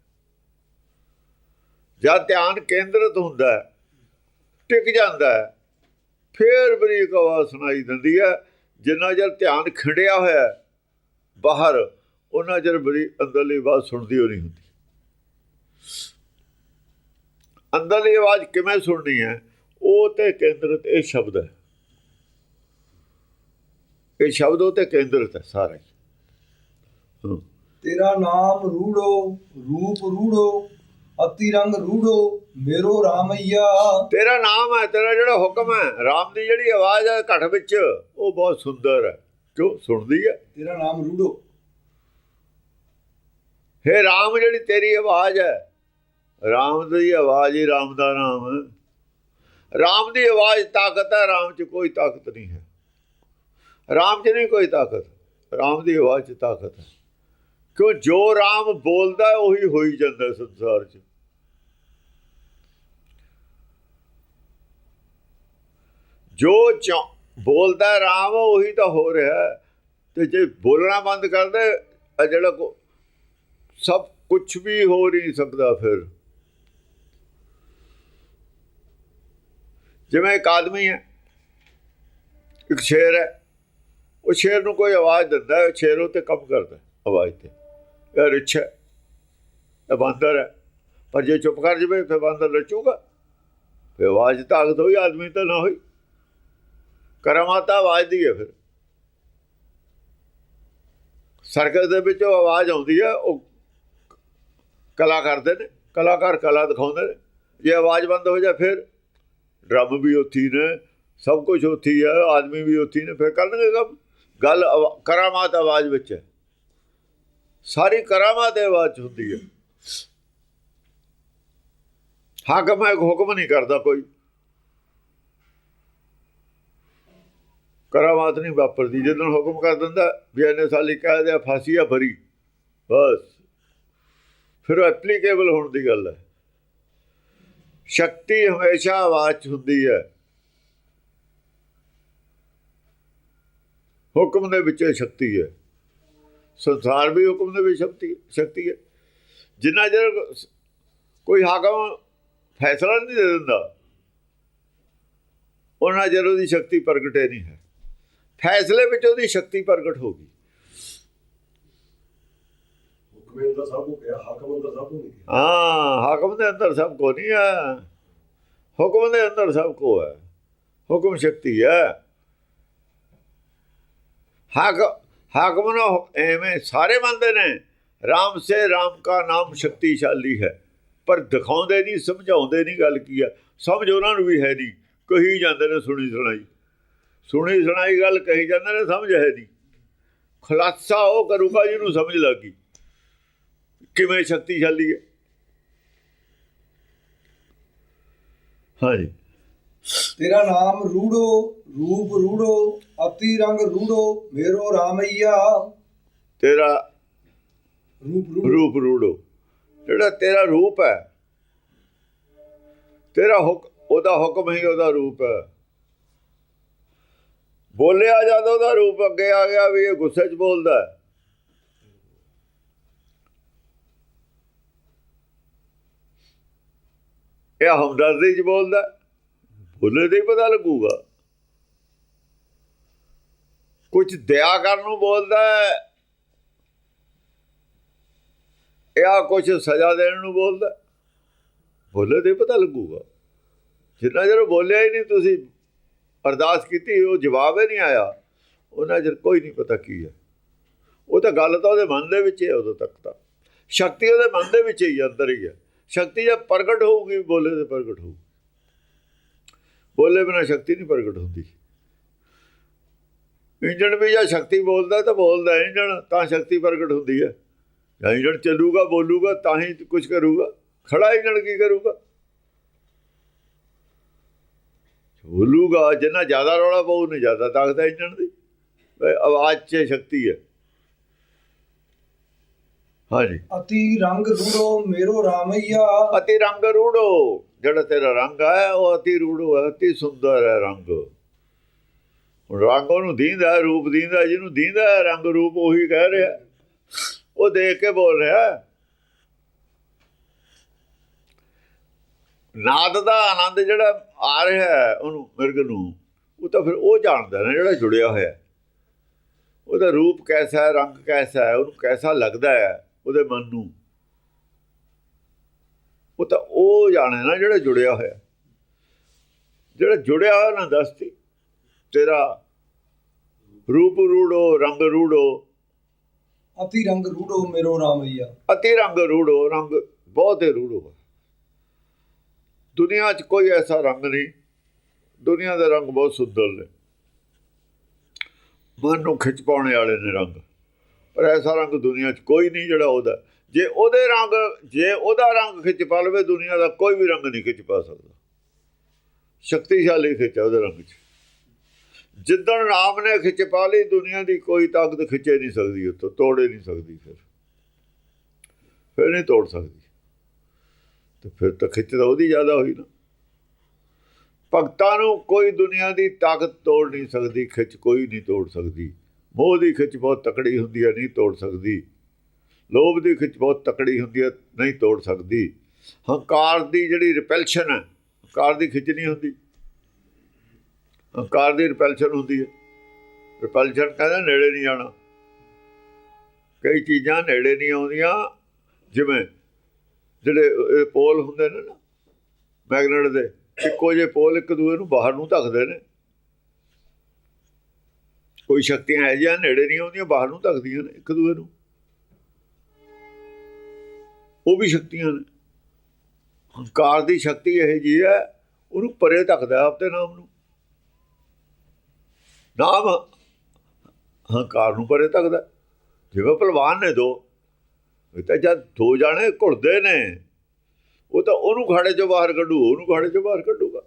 ਜਦ ਧਿਆਨ ਕੇਂਦਰਿਤ ਹੁੰਦਾ ਟਿਕ ਜਾਂਦਾ ਫਿਰ ਬਰੀਕ ਆਵਾਜ਼ ਸੁਣਾਈ ਦਿੰਦੀ ਹੈ ਜਿੰਨਾ ਚਿਰ ਧਿਆਨ ਖਿੰਡਿਆ ਹੋਇਆ ਬਾਹਰ, ਉਹਨਾਂ ਚਿਰ ਬੜੀ ਅੰਦਰਲੀ ਆਵਾਜ਼ ਸੁਣਦੀ ਹੋ ਨਹੀਂ ਹੁੰਦੀ। ਅੰਦਰਲੀ ਆਵਾਜ਼ ਕਿਵੇਂ ਸੁਣਨੀ ਹੈ? ਉਹ ਤੇ ਕੇਂਦਰਿਤ ਇਹ ਸ਼ਬਦ ਹੈ। ਇਹ ਸ਼ਬਦ ਉਹ ਤੇ ਕੇਂਦਰਿਤ ਹੈ ਸਾਰਾ। ਤੇਰਾ ਨਾਮ ਰੂੜੋ, ਰੂਪ ਰੂੜੋ ਅਤੀ ਰੰਗ ਰੂੜੋ ਮੇਰੋ ਰਾਮਈਆ। ਤੇਰਾ ਨਾਮ ਹੈ ਤੇਰਾ ਜਿਹੜਾ ਹੁਕਮ ਹੈ ਰਾਮ ਦੀ ਜਿਹੜੀ ਆਵਾਜ਼ ਹੈ ਘਟ ਵਿੱਚ ਉਹ ਬਹੁਤ ਸੁੰਦਰ ਹੈ। ਕਿਉਂ? ਸੁਣਦੀ ਹੈ? ਤੇਰਾ ਨਾਮ ਰੂੜੋ। ਹੇ ਰਾਮ ਜਿਹੜੀ ਤੇਰੀ ਆਵਾਜ਼ ਹੈ ਰਾਮ ਦੀ ਆਵਾਜ਼ ਹੀ ਰਾਮ ਦਾ ਨਾਮ ਹੈ। ਰਾਮ ਦੀ ਆਵਾਜ਼ ਤਾਕਤ ਹੈ ਰਾਮ 'ਚ ਕੋਈ ਤਾਕਤ ਨਹੀਂ ਹੈ। ਰਾਮ 'ਚ ਨਹੀਂ ਕੋਈ ਤਾਕਤ ਰਾਮ ਦੀ ਆਵਾਜ਼ 'ਚ ਤਾਕਤ ਹੈ। ਕਿਉਂ ਜੋ ਰਾਮ ਬੋਲਦਾ ਹੈ, ਉਹੀ ਹੋਈ ਜਾਂਦਾ ਸੰਸਾਰ 'ਚ। ਜੋ ਚੌ- ਬੋਲਦਾ ਹੈ ਰਾਮ ਉਹੀ ਤਾਂ ਹੋ ਰਿਹਾ ਹੈ। ਤੇ ਜੇ ਬੋਲਣਾ ਬੰਦ ਕਰ ਦੇ ਆ ਜਿਹੜਾ ਕੋ ਸਭ ਕੁਝ ਵੀ ਹੋ ਨਹੀਂ ਸਕਦਾ ਫਿਰ। ਜਿਵੇਂ ਇੱਕ ਆਦਮੀ ਹੈ ਇੱਕ ਸ਼ੇਰ ਹੈ ਉਹ ਸ਼ੇਰ ਨੂੰ ਕੋਈ ਆਵਾਜ਼ ਦਿੰਦਾ ਹੈ ਸ਼ੇਰ ਉਹ ਤੇ ਕੰਮ ਕਰਦਾ ਆਵਾਜ਼ ਤੇ। ਇਹ ਰਿਛ ਹੈ ਇਹ ਬਾਂਦਰ ਹੈ ਪਰ ਜੇ ਚੁੱਪ ਕਰ ਜਵੇ ਫਿਰ ਬਾਂਦਰ ਨੱਚੂਗਾ ਫਿਰ ਆਵਾਜ਼ ਤਾਕਤ ਹੋਈ ਆਦਮੀ ਤਾਂ ਨਾ ਹੋਈ ਕਰਮਾਤਾ ਆਵਾਜ਼ ਦੀ ਹੈ ਫਿਰ ਸਰਕਸ ਦੇ ਵਿੱਚ ਉਹ ਆਵਾਜ਼ ਆਉਂਦੀ ਹੈ ਉਹ ਕਲਾ ਕਰਦੇ ਨੇ ਕਲਾਕਾਰ ਕਲਾ ਦਿਖਾਉਂਦੇ ਨੇ ਜੇ ਆਵਾਜ਼ ਬੰਦ ਹੋ ਜਾ ਫਿਰ ਡਰਮ ਵੀ ਉੱਥੀ ਨੇ ਸਭ ਕੁਝ ਉੱਥੀ ਹੈ ਆਦਮੀ ਵੀ ਉੱਥੀ ਨੇ ਫਿਰ ਕਰਨਗੇ ਕੰਮ ਗੱਲ ਆਵਾ- ਕਰਾਮਾਤ ਆਵਾਜ਼ ਵਿੱਚ ਹੈ ਸਾਰੀ ਕਰਾਮਾਤ ਇਹ ਆਵਾਜ਼ 'ਚ ਹੁੰਦੀ ਹੈ। ਹਾਕਮ ਹੈ, ਹੁਕਮ ਨਹੀਂ ਕਰਦਾ ਕੋਈ। ਕਰਾਮਾਤ ਨਹੀਂ ਵਾਪਰਦੀ ਜਦੋਂ ਹੁਕਮ ਕਰ ਦਿੰਦਾ, ਵੀ ਇਹਨੇ ਸਾਲੀ ਕਹਿ ਦਿਆ, ਫਾਸੀ ਆ ਭਰੀ। ਬਸ। ਫਿਰ ਐਪਲੀਕੇਬਲ ਹੋਣ ਦੀ ਗੱਲ ਹੈ। ਸ਼ਕਤੀ ਹਮੇਸ਼ਾ ਆਵਾਜ਼ 'ਚ ਹੁੰਦੀ ਹੈ। ਹੁਕਮ ਦੇ ਵਿੱਚ ਸ਼ਕਤੀ ਹੈ। ਸੰਸਾਰ ਵੀ ਹੁਕਮ ਦੇ ਵਿੱਚ ਸ਼ਕਤੀ ਸ਼ਕਤੀ ਹੈ। ਜਿੰਨਾ ਚਿਰ ਕੋਈ ਹਾਕਮ ਫੈਸਲਾ ਨਹੀਂ ਦੇ ਦਿੰਦਾ ਉਹਨਾਂ ਚਿਰ ਉਹਦੀ ਸ਼ਕਤੀ ਪ੍ਰਗਟੇ ਨਹੀਂ ਹੈ। ਫੈਸਲੇ ਵਿੱਚ ਉਹਦੀ ਸ਼ਕਤੀ ਪ੍ਰਗਟ ਹੋ ਗਈ। ਹੁਕਮੇ ਸਭ ਹਾਕਮ ਸਭ ਨਹੀਂ ਹਾਂ। ਹਾਕਮ ਦੇ ਅੰਦਰ ਸਭ ਕੋ ਨਹੀਂ ਹੈ। ਹੁਕਮ ਦੇ ਅੰਦਰ ਸਭ ਕੋ ਹੈ। ਹੁਕਮ ਸ਼ਕਤੀ ਹੈ। ਹਾਕ ਹਾਕਮ ਨਾ ਐਵੇਂ ਸਾਰੇ ਮੰਨਦੇ ਨੇ। RAM ਸੇ RAM ਕਾ ਨਾਮ ਸ਼ਕਤੀਸ਼ਾਲੀ ਹੈ। ਪਰ ਦਿਖਾਉਂਦੇ ਨਹੀਂ, ਸਮਝਾਉਂਦੇ ਨਹੀਂ ਗੱਲ ਕੀ ਹੈ ਸਮਝ ਉਹਨਾਂ ਨੂੰ ਵੀ ਹੈ ਨਹੀਂ। ਕਹੀ ਜਾਂਦੇ ਨੇ ਸੁਣੀ ਸੁਣਾਈ। ਸੁਣੀ ਸੁਣਾਈ ਗੱਲ ਕਹੀ ਜਾਂਦੇ ਨੇ, ਸਮਝ ਹੈ ਨਹੀਂ। ਖੁਲਾਸਾ ਉਹ ਕਰੂਗਾ ਜਿਹਨੂੰ ਸਮਝ ਲੱਗੀ। ਕਿਵੇਂ ਸ਼ਕਤੀਸ਼ਾਲੀ ਹੈ? ਹਾਂਜੀ। ਤੇਰਾ ਨਾਮ ਰੂੜੋ ਰੂਪ ਰੂੜੋ ਅਤੀ ਰੰਗ ਰੂੜੋ ਮੇਰੋ ਰਾਮਈਆ। ਤੇਰਾ ਰੂਪ ਰੂੜੋ। ਰੂਪ ਰੂੜੋ। ਜਿਹੜਾ ਤੇਰਾ ਰੂਪ ਹੈ ਤੇਰਾ ਹੁਕ ਉਹਦਾ ਹੁਕਮ ਹੀ ਉਹਦਾ ਰੂਪ ਹੈ। ਬੋਲਿਆ ਜਦ ਉਹਦਾ ਰੂਪ ਅੱਗੇ ਆ ਗਿਆ ਵੀ ਇਹ ਗੁੱਸੇ 'ਚ ਬੋਲਦਾ ਹੈ। ਇਹ ਹਮਦਰਦੀ 'ਚ ਬੋਲਦਾ ਹੈ। ਬੋਲੇ ਦੇ ਪਤਾ ਲੱਗੂਗਾ। ਕੁਝ ਦਇਆ ਕਰਨ ਨੂੰ ਬੋਲਦਾ ਹੈ। ਇਹ ਕੁਝ ਸਜ਼ਾ ਦੇਣ ਨੂੰ ਬੋਲਦਾ ਹੈ। ਬੋਲੇ ਤੇ ਪਤਾ ਲੱਗੂਗਾ। ਜਿੰਨਾ ਚਿਰ ਉਹ ਬੋਲਿਆ ਹੀ ਨਹੀਂ ਤੁਸੀਂ ਅਰਦਾਸ ਕੀਤੀ ਉਹ ਜਵਾਬ ਹੀ ਨਹੀਂ ਆਇਆ। ਉਹਨਾਂ ਚਿਰ ਕੋਈ ਨਹੀਂ ਪਤਾ ਕੀ ਹੈ। ਉਹ ਤਾਂ ਗੱਲ ਤਾਂ ਉਹਦੇ ਮਨ ਦੇ ਵਿੱਚ ਹੈ ਉਦੋਂ ਤੱਕ ਤਾਂ। ਸ਼ਕਤੀ ਉਹਦੇ ਮਨ ਦੇ ਵਿੱਚ ਹੀ ਹੈ, ਅੰਦਰ ਹੀ ਹੈ। ਸ਼ਕਤੀ ਜਦ ਪ੍ਰਗਟ ਹੋਊਗੀ ਬੋਲੇ ਤੇ ਪ੍ਰਗਟ ਹੋਊਗੀ ਬੋਲੇ ਬਿਨਾ ਸ਼ਕਤੀ ਨਹੀਂ ਪ੍ਰਗਟ ਹੁੰਦੀ। ਇੰਜਣ ਵੀ ਜਾਂ ਸ਼ਕਤੀ ਬੋਲਦਾ ਤਾਂ ਬੋਲਦਾ ਇੰਜਣ ਤਾਂ ਸ਼ਕਤੀ ਪ੍ਰਗਟ ਹੁੰਦੀ ਹੈ। ਜਾਂ ਇੰਜਣ ਚੱਲੂਗਾ ਬੋਲੂਗਾ ਤਾਂ ਹੀ ਕੁਝ ਕਰੂਗਾ। ਖੜਾ ਇੰਜਣ ਕੀ ਕਰੂਗਾ? ਬੋਲੂਗਾ ਜਿੰਨਾ ਜ਼ਿਆਦਾ ਰੌਲਾ ਪਊ ਨੇ ਜ਼ਿਆਦਾ ਤਾਕਤ ਹੈ ਇੰਜਣ ਦੀ। ਆਵਾਜ਼ 'ਚ ਸ਼ਕਤੀ ਹੈ। ਹਾਂਜੀ। ਅਤੀ ਰੰਗ ਰੂੜੋ ਮੇਰੋ ਰਾਮਈਆ। ਅਤੀ ਰੰਗ ਰੂੜੋ। ਜਿਹੜਾ ਤੇਰਾ ਰੰਗ ਹੈ ਉਹ ਅਤੀ ਰੂੜੋ ਹੈ ਅਤੀ ਸੁੰਦਰ ਹੈ ਰੰਗ। ਹੁਣ ਰੰਗ ਉਹਨੂੰ ਦੀਂਦਾ ਰੂਪ ਦੀਂਦਾ ਜਿਹਨੂੰ ਦੀਂਦਾ ਰੰਗ, ਰੂਪ ਉਹੀ ਕਹਿ ਰਿਹਾ। ਉਹ ਦੇਖ ਕੇ ਬੋਲ ਰਿਹਾ ਨਾਦ ਦਾ ਆਨੰਦ ਜਿਹੜਾ ਆ ਰਿਹਾ ਹੈ ਉਹਨੂੰ, ਮਿਰਗ ਨੂੰ, ਉਹ ਤਾਂ ਫਿਰ ਉਹ ਜਾਣਦਾ ਨਾ ਜਿਹੜਾ ਜੁੜਿਆ ਹੋਇਆ ਉਹਦਾ ਰੂਪ ਕੈਸਾ ਹੈ, ਰੰਗ ਕੈਸਾ ਹੈ, ਉਹਨੂੰ ਕੈਸਾ ਲੱਗਦਾ ਹੈ ਉਹਦੇ ਮਨ ਨੂੰ। ਉਹ ਤਾਂ ਉਹ ਜਾਣੇ ਨਾ ਜਿਹੜਾ ਜੁੜਿਆ ਹੋਇਆ। ਜਿਹੜਾ ਜੁੜਿਆ ਹੋਇਆ ਨਾ ਦੱਸਤੀ ਤੇਰਾ ਰੂਪ ਰੂੜੋ ਰੰਗ ਰੂੜੋ। ਅਤੀ ਰੰਗ ਰੂੜੋ ਮੇਰੋ ਰਾਮਈਆ ਅਤੀ ਰੰਗ ਰੂੜੋ ਰੰਗ ਬਹੁਤ ਹੀ ਰੂੜੋ। ਦੁਨੀਆ 'ਚ ਕੋਈ ਐਸਾ ਰੰਗ ਨਹੀਂ। ਦੁਨੀਆ ਦੇ ਰੰਗ ਬਹੁਤ ਸੁੰਦਰ ਨੇ। ਮਨ ਨੂੰ ਖਿੱਚ ਪਾਉਣੇ ਵਾਲੇ ਨੇ ਰੰਗ। ਪਰ ਐਸਾ ਰੰਗ ਦੁਨੀਆ 'ਚ ਕੋਈ ਨਹੀਂ ਜਿਹੜਾ ਉਹਦਾ। ਜੇ ਉਹਦੇ ਰੰਗ, ਜੇ ਉਹਦਾ ਰੰਗ ਖਿੱਚ ਪਾ ਲਵੇ, ਦੁਨੀਆ ਦਾ ਕੋਈ ਵੀ ਰੰਗ ਨਹੀਂ ਖਿੱਚ ਪਾ ਸਕਦਾ। ਸ਼ਕਤੀਸ਼ਾਲੀ ਖਿੱਚ ਉਹਦੇ ਰੰਗ 'ਚ। ਜਿੱਦਣ ਰਾਮ ਨੇ ਖਿੱਚ ਪਾ ਲਈ, ਦੁਨੀਆ ਦੀ ਕੋਈ ਤਾਕਤ ਖਿੱਚੇ ਨਹੀਂ ਸਕਦੀ ਉੱਥੋਂ ਤੋੜੇ ਨਹੀਂ ਸਕਦੀ ਫਿਰ। ਫਿਰ ਨਹੀਂ ਤੋੜ ਸਕਦੀ। ਤੇ ਫਿਰ ਤਾਂ ਖਿੱਚ ਤਾਂ ਉਹਦੀ ਜ਼ਿਆਦਾ ਹੋਈ ਨਾ। ਭਗਤਾਂ ਨੂੰ ਕੋਈ ਦੁਨੀਆ ਦੀ ਤਾਕਤ ਤੋੜ ਨਹੀਂ ਸਕਦੀ, ਖਿੱਚ ਕੋਈ ਨਹੀਂ ਤੋੜ ਸਕਦੀ। ਮੋਹ ਦੀ ਖਿੱਚ ਬਹੁਤ ਤਕੜੀ ਹੁੰਦੀ ਹੈ, ਨਹੀਂ ਤੋੜ ਸਕਦੀ। ਲੋਭ ਦੀ ਖਿੱਚ ਬਹੁਤ ਤਕੜੀ ਹੁੰਦੀ ਹੈ, ਨਹੀਂ ਤੋੜ ਸਕਦੀ। ਹੰਕਾਰ ਦੀ ਜਿਹੜੀ ਰਿਪੈਲਸ਼ਨ ਹੈ ਹੰਕਾਰ ਦੀ ਖਿੱਚ ਨਹੀਂ ਹੁੰਦੀ। ਹੰਕਾਰ ਦੀ ਰਿਪੈਲਸ਼ਨ ਹੁੰਦੀ ਹੈ। ਰਿਪੈਲਸ਼ਨ ਕਹਿੰਦਾ ਨੇੜੇ ਨਹੀਂ ਜਾਣਾ। ਕਈ ਚੀਜ਼ਾਂ ਨੇੜੇ ਨਹੀਂ ਆਉਂਦੀਆਂ, ਜਿਵੇਂ ਜਿਹੜੇ ਇਹ ਪੋਲ ਹੁੰਦੇ ਨੇ ਨਾ, ਮੈਗਨੇਟ ਦੇ, ਇੱਕੋ ਜਿਹੇ ਪੋਲ ਇੱਕ ਦੂਏ ਨੂੰ ਬਾਹਰ ਨੂੰ ਧੱਕਦੇ ਨੇ। ਕੋਈ ਸ਼ਕਤੀਆਂ ਹੈ ਜਿਹੀਆਂ ਨੇੜੇ ਨਹੀਂ ਆਉਂਦੀਆਂ, ਬਾਹਰ ਨੂੰ ਧੱਕਦੀਆਂ ਨੇ ਇੱਕ ਦੂਏ ਨੂੰ। ਉਹ ਵੀ ਸ਼ਕਤੀਆਂ ਨੇ। ਹੰਕਾਰ ਦੀ ਸ਼ਕਤੀ ਇਹ ਜੀ ਹੈ, ਉਹਨੂੰ ਪਰੇ ਧੱਕਦਾ ਆਪਦੇ ਨਾਮ ਨੂੰ। ਨਾਮ ਹੰਕਾਰ ਨੂੰ ਪਰੇ ਧੱਕਦਾ ਜਿਵੇਂ ਪਹਿਲਵਾਨ ਨੇ ਦੋ, ਇਹ ਤਾਂ ਜਦ ਦੋ ਜਾਣੇ ਘੁਲਦੇ ਨੇ, ਉਹ ਤਾਂ ਉਹਨੂੰ ਖਾੜੇ ਚੋਂ ਬਾਹਰ ਕੱਢੂ, ਉਹਨੂੰ ਖਾੜੇ ਚੋਂ ਬਾਹਰ ਕੱਢੂਗਾ।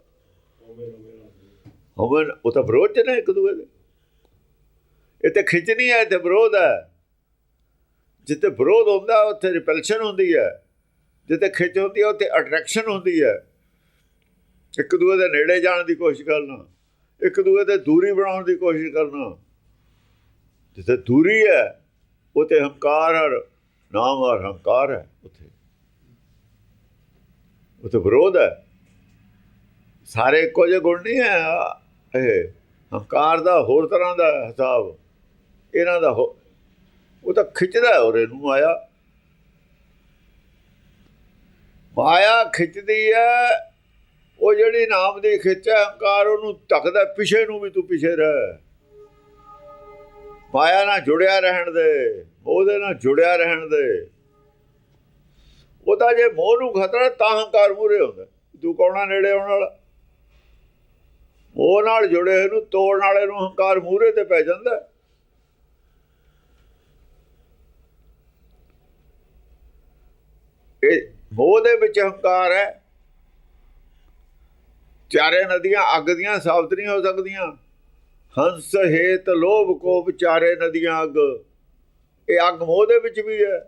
ਉਵੇਂ ਉਹ ਤਾਂ ਵਿਰੋਧ ਚ ਨੇ ਇੱਕ ਦੂਜੇ ਦੇ। ਇਹ ਤੇ ਖਿੱਚ ਨਹੀਂ ਹੈ ਤੇ ਵਿਰੋਧ ਹੈ। ਜਿੱਥੇ ਵਿਰੋਧ ਹੁੰਦਾ, ਉੱਥੇ ਰਿਪੈਲਸ਼ਨ ਹੁੰਦੀ ਹੈ। ਜਿੱਥੇ ਖਿੱਚ ਹੁੰਦੀ ਹੈ, ਉੱਥੇ ਅਟਰੈਕਸ਼ਨ ਹੁੰਦੀ ਹੈ। ਇੱਕ ਦੂਏ ਦੇ ਨੇੜੇ ਜਾਣ ਦੀ ਕੋਸ਼ਿਸ਼ ਕਰਨਾ, ਇੱਕ ਦੂਏ ਦੇ ਦੂਰੀ ਬਣਾਉਣ ਦੀ ਕੋਸ਼ਿਸ਼ ਕਰਨਾ। ਜਿੱਥੇ ਦੂਰੀ ਹੈ, ਉੱਥੇ ਹੰਕਾਰ ਔਰ ਨਾਮ ਔਰ ਹੰਕਾਰ ਹੈ ਉੱਥੇ। ਉੱਥੇ ਵਿਰੋਧ ਹੈ। ਸਾਰੇ ਇੱਕੋ ਜਿਹੇ ਗੁਣ ਨਹੀਂ ਹੈ, ਇਹ ਹੰਕਾਰ ਦਾ ਹੋਰ ਤਰ੍ਹਾਂ ਦਾ ਹਿਸਾਬ, ਇਹਨਾਂ ਦਾ ਹੋ- ਉਹ ਤਾਂ ਖਿੱਚਦਾ ਹੈ ਨੂੰ ਇਹਨੂੰ ਆਇਆ। ਮਾਇਆ ਖਿੱਚਦੀ ਹੈ, ਉਹ ਜਿਹੜੀ ਨਾਮ ਦੀ ਖਿੱਚ ਹੈ, ਹੰਕਾਰ ਉਹਨੂੰ ਧੱਕਦਾ ਪਿਛੇ ਨੂੰ ਵੀ ਤੂੰ ਪਿਛੇ ਰਹਿ। ਮਾਇਆ ਨਾਲ ਜੁੜਿਆ ਰਹਿਣ ਦੇ ਉਹਦੇ ਨਾਲ ਜੁੜਿਆ ਰਹਿਣ ਦੇ। ਉਹਦਾ ਜੇ ਮੋਹ ਨੂੰ ਖਤਰਾ ਤਾਂ ਹੰਕਾਰ ਮੂਰੇ ਹੁੰਦਾ ਤੂੰ ਕੌਣਾ ਨੇੜੇ ਆਉਣ ਵਾਲਾ? ਉਹ ਨਾਲ ਜੁੜੇ ਹੋਏ ਨੂੰ, ਤੋੜਨ ਵਾਲੇ ਨੂੰ ਹੰਕਾਰ ਮੂਰੇ ਤੇ ਪੈ ਜਾਂਦਾ ਇਹ ਮੋਹ ਦੇ ਵਿੱਚ ਹੰਕਾਰ ਹੈ। ਚਾਰੇ ਨਦੀਆਂ ਅੱਗ ਦੀਆਂ ਸਾਬਤ ਨਹੀਂ ਹੋ ਸਕਦੀਆਂ। ਹੰਸ, ਹੇਤ, ਲੋਭ ਕੋ ਵਿਚਾਰੇ ਨਦੀਆਂ ਅੱਗ। ਇਹ ਅੱਗ ਮੋਹ ਦੇ ਵਿੱਚ ਵੀ ਹੈ।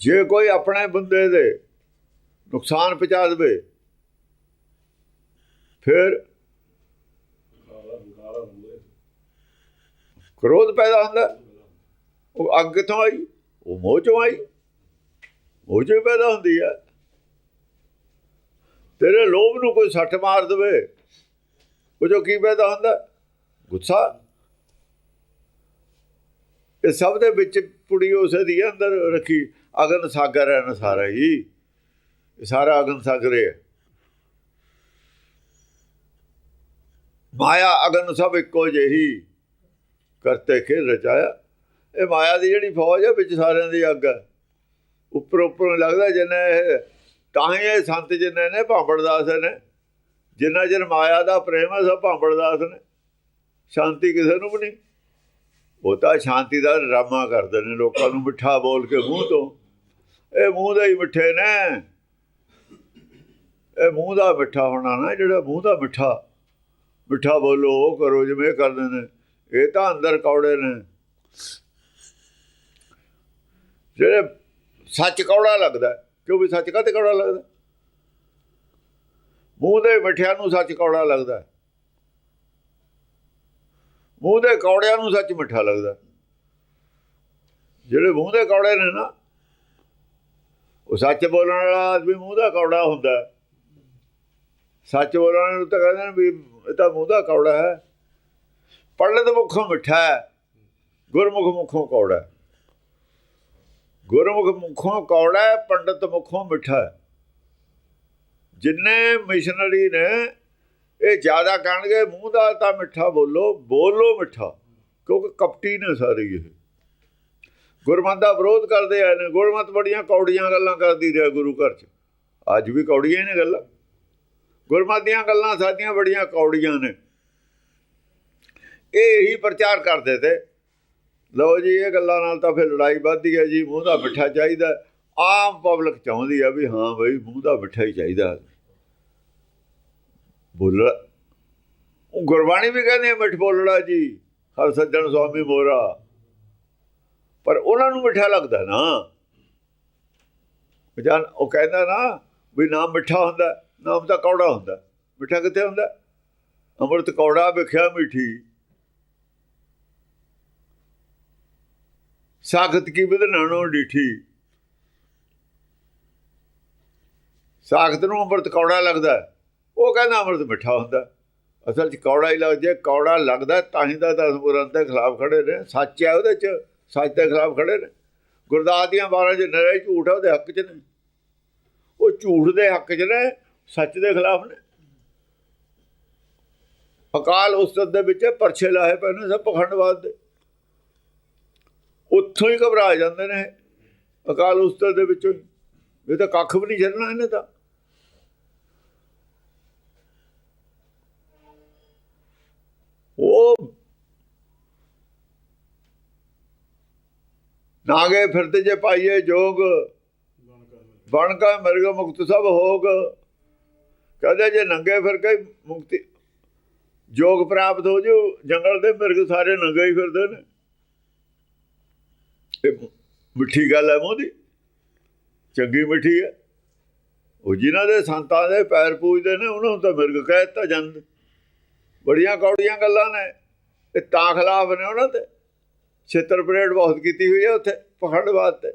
ਜੇ ਕੋਈ ਆਪਣੇ ਬੰਦੇ ਦੇ ਨੁਕਸਾਨ ਪਹੁੰਚਾ ਦੇਵੇ, ਫਿਰ ਕ੍ਰੋਧ ਪੈਦਾ ਹੁੰਦਾ। ਉਹ ਅੱਗ ਕਿੱਥੋਂ ਆਈ, ਉਹ ਮੋਹ ਚੋਂ ਆਈ। ਮੋਹ ਚੋਂ ਪੈਦਾ ਹੁੰਦੀ ਹੈ ਤੇਰੇ ਲੋਭ ਨੂੰ ਕੋਈ ਸੱਟ ਮਾਰ ਦੇਵੇ, ਉਹ ਜੋ ਕੀ ਪੈਦਾ ਹੁੰਦਾ? ਗੁੱਸਾ। ਇਹ ਸਭ ਦੇ ਵਿੱਚ ਪੁੜੀ ਉਸੇ ਦੀ ਅੰਦਰ ਰੱਖੀ। ਅਗਨ ਸਾਗਰ ਹੈ ਸਾਰਾ ਹੀ। ਇਹ ਸਾਰਾ ਅਗਨ ਸਾਗਰ ਹੈ ਮਾਇਆ ਅਗਨ ਸਭ ਇੱਕੋ ਜਿਹੀ। ਕਰਤੇ ਖੇ ਰਚਾਇਆ। ਇਹ ਮਾਇਆ ਦੀ ਜਿਹੜੀ ਫੌਜ ਹੈ, ਵਿੱਚ ਸਾਰਿਆਂ ਦੀ ਅੱਗ ਹੈ। ਉੱਪਰ ਉੱਪਰ ਲੱਗਦਾ ਜਿੰਨਾ ਇਹ ਤਾਂ ਹੀ ਇਹ ਸੰਤ ਜਿੰਨੇ ਨੇ ਭਾਂਬੜਦਾਸ ਨੇ। ਜਿੰਨਾ ਚਿਰ ਮਾਇਆ ਦਾ ਪ੍ਰੇਮ ਹੈ, ਸਭ ਭਾਂਬੜਦਾਸ ਨੇ। ਸ਼ਾਂਤੀ ਕਿਸੇ ਨੂੰ ਵੀ ਨਹੀਂ। ਉਹ ਤਾਂ ਸ਼ਾਂਤੀ ਦਾ ਡਰਾਮਾ ਕਰਦੇ ਨੇ, ਲੋਕਾਂ ਨੂੰ ਮਿੱਠਾ ਬੋਲ ਕੇ ਮੂੰਹ ਤੋਂ। ਇਹ ਮੂੰਹ ਦੇ ਹੀ ਮਿੱਠੇ ਨੇ। ਇਹ ਮੂੰਹ ਦਾ ਮਿੱਠਾ ਹੋਣਾ ਨਾ, ਜਿਹੜਾ ਮੂੰਹ ਦਾ ਮਿੱਠਾ। ਮਿੱਠਾ ਬੋਲੋ, ਉਹ ਕਰੋ ਜਿਵੇਂ ਕਰਦੇ ਨੇ। ਇਹ ਤਾਂ ਅੰਦਰ ਕੌੜੇ ਨੇ। ਜਿਹੜੇ ਸੱਚ ਕੌੜਾ ਲੱਗਦਾ ਹੈ, ਕਿਉਂ ਵੀ ਸੱਚ ਕਾਤੇ ਕੌੜਾ ਲੱਗਦਾ? ਮੂੰਹ ਦੇ ਮਿੱਠਿਆਂ ਨੂੰ ਸੱਚ ਕੌੜਾ ਲੱਗਦਾ। ਮੂੰਹ ਦੇ ਕੌੜਿਆਂ ਨੂੰ ਸੱਚ ਮਿੱਠਾ ਲੱਗਦਾ। ਜਿਹੜੇ ਮੂੰਹ ਦੇ ਕੌੜੇ ਨੇ ਨਾ ਉਹ ਸੱਚ ਬੋਲਣ ਵਾਲਾ ਆਦਮੀ ਮੂੰਹ ਦਾ ਕੌੜਾ ਹੁੰਦਾ। ਸੱਚ ਬੋਲਣ ਨੂੰ ਤਾਂ ਕਹਿੰਦੇ ਨੇ ਵੀ ਇਹ ਤਾਂ ਮੂੰਹ ਦਾ ਕੌੜਾ ਹੈ। ਪੜ੍ਹਨ ਮੁਖੋਂ ਮਿੱਠਾ ਹੈ। ਗੁਰਮੁਖ ਮੁਖੋਂ ਕੌੜਾ ਗੁਰਮੁਖ ਮੁਖੋਂ ਕੌੜਾ ਹੈ, ਪੰਡਤ ਮੁਖੋਂ ਮਿੱਠਾ ਜਿੰਨੇ ਮਿਸ਼ਨਰੀ ਨੇ, ਇਹ ਜ਼ਿਆਦਾ ਕਹਿਣਗੇ, ਮੂੰਹ ਦਾ ਤਾਂ ਮਿੱਠਾ ਬੋਲੋ ਬੋਲੋ ਮਿੱਠਾ, ਕਿਉਂਕਿ ਕਪਟੀ ਨੇ ਸਾਰੇ ਇਹ। ਗੁਰਮਤ ਦਾ ਵਿਰੋਧ ਕਰਦੇ ਆਏ ਨੇ, ਗੁਰਮਤ ਬੜੀਆਂ ਕੌੜੀਆਂ ਗੱਲਾਂ ਕਰਦੀ ਰਿਹਾ ਗੁਰੂ ਘਰ 'ਚ। ਅੱਜ ਵੀ ਕੌੜੀਆਂ ਹੀ ਨੇ ਗੱਲਾਂ। ਗੁਰਮਤ ਦੀਆਂ ਗੱਲਾਂ ਸਾਡੀਆਂ ਬੜੀਆਂ ਕੌੜੀਆਂ ਨੇ। ਇਹ ਹੀ ਪ੍ਰਚਾਰ ਕਰਦੇ ਤੇ। ਲਓ ਜੀ, ਇਹ ਗੱਲਾਂ ਨਾਲ ਤਾਂ ਫਿਰ ਲੜਾਈ ਵੱਧਦੀ ਹੈ ਜੀ, ਮੂੰਹ ਦਾ ਮਿੱਠਾ ਚਾਹੀਦਾ। ਆਮ ਪਬਲਿਕ ਚਾਹੁੰਦੀ ਆ ਵੀ ਹਾਂ ਬਈ, ਮੂੰਹ ਦਾ ਮਿੱਠਾ ਹੀ ਚਾਹੀਦਾ। ਬੋਲ ਉਹ ਗੁਰਬਾਣੀ ਵੀ ਕਹਿੰਦੇ ਮਿੱਠ ਬੋਲਣਾ ਜੀ, ਹਰ ਸੱਜਣ ਸੁਆਮੀ ਮੋਰਾ ਪਰ ਉਹਨਾਂ ਨੂੰ ਮਿੱਠਾ ਲੱਗਦਾ ਨਾ। ਜਾਨ ਉਹ ਕਹਿੰਦਾ ਨਾ ਵੀ ਨਾਮ ਮਿੱਠਾ ਹੁੰਦਾ, ਨਾਮ ਤਾਂ ਕੌੜਾ ਹੁੰਦਾ। ਮਿੱਠਾ ਕਿੱਥੇ ਹੁੰਦਾ? ਅੰਮ੍ਰਿਤ ਕੌੜਾ ਵਿਖਿਆ ਮਿੱਠੀ। ਸਾਖਤ ਕੀ ਵਧਣਾ ਬਦਨਾਣੋ ਡੀਠੀ। ਸਾਖਤ ਨੂੰ ਅੰਮ੍ਰਿਤ ਕੌੜਾ ਲੱਗਦਾ ਉਹ ਕਹਿੰਦਾ ਅੰਮ੍ਰਿਤ ਮਿੱਠਾ ਹੁੰਦਾ ਅਸਲ 'ਚ ਕੌੜਾ ਹੀ ਲੱਗ ਜੇ ਕੌੜਾ ਲੱਗਦਾ ਤਾਂ ਹੀ ਤਾਂ ਦਸ ਪੁਰਨ ਦੇ ਖਿਲਾਫ ਖੜੇ ਨੇ। ਸੱਚ ਹੈ ਉਹਦੇ 'ਚ, ਸੱਚ ਦੇ ਖਿਲਾਫ ਖੜੇ ਨੇ। ਗੁਰਦਾਸ ਦੀਆਂ ਬਾਰਾਂ 'ਚ ਨਰੇ ਝੂਠ ਹੈ ਉਹਦੇ ਹੱਕ 'ਚ ਨੇ। ਉਹ ਝੂਠ ਦੇ ਹੱਕ 'ਚ ਨੇ, ਸੱਚ ਦੇ ਖਿਲਾਫ ਨੇ। ਅਕਾਲ ਉਸਤਤ ਦੇ ਵਿੱਚ ਪਰਛੇ ਲਾਏ ਪਏ ਨੇ ਸਭ ਪਖੰਡਵਾਦ ਦੇ। ਉੱਥੋਂ ਹੀ ਘਬਰਾ ਜਾਂਦੇ ਨੇ ਅਕਾਲ ਉਸਤਤ ਦੇ ਵਿੱਚੋਂ ਹੀ। ਇਹ ਤਾਂ ਕੱਖ ਵੀ ਨਹੀਂ ਛੱਡਣਾ ਇਹਨੇ ਤਾਂ। ਉਹ ਨਾਗੇ ਫਿਰਦੇ ਜੇ ਪਾਈਏ ਜੋਗ। ਬਣ ਕਾ ਮਿਰਗ ਮੁਕਤ ਸਭ ਹੋਗ। ਕਹਦੇ ਜੇ ਨੰਗੇ ਫਿਰ ਕੇ ਮੁਕਤੀ ਜੋਗ ਪ੍ਰਾਪਤ ਹੋ ਜੋ। ਜੰਗਲ ਦੇ ਮਿਰਗ ਸਾਰੇ ਨੰਗੇ ਹੀ ਫਿਰਦੇ ਨੇ। ਇਹ ਮਿੱਠੀ ਗੱਲ ਹੈ ਮੋਦੀ ਚੰਗੀ ਮਿੱਠੀ ਹੈ। ਉਹ ਜਿਨ੍ਹਾਂ ਦੇ ਸੰਤਾਂ ਦੇ ਪੈਰ ਪੂਜਦੇ ਨੇ, ਉਹਨਾਂ ਨੂੰ ਤਾਂ ਮਿਰਗ ਕਹਿ ਦਿੱਤਾ ਜਾਂਦਾ। ਬੜੀਆਂ ਕੌੜੀਆਂ ਗੱਲਾਂ ਨੇ। ਇਹ ਤਾਂ ਖਿਲਾਫ ਨੇ ਉਹਨਾਂ ਤੇ। ਛੇਤਰ ਪਰੇਡ ਬਹੁਤ ਕੀਤੀ ਹੋਈ ਹੈ ਉੱਥੇ ਪਖੰਡਵਾਦ ਤੇ।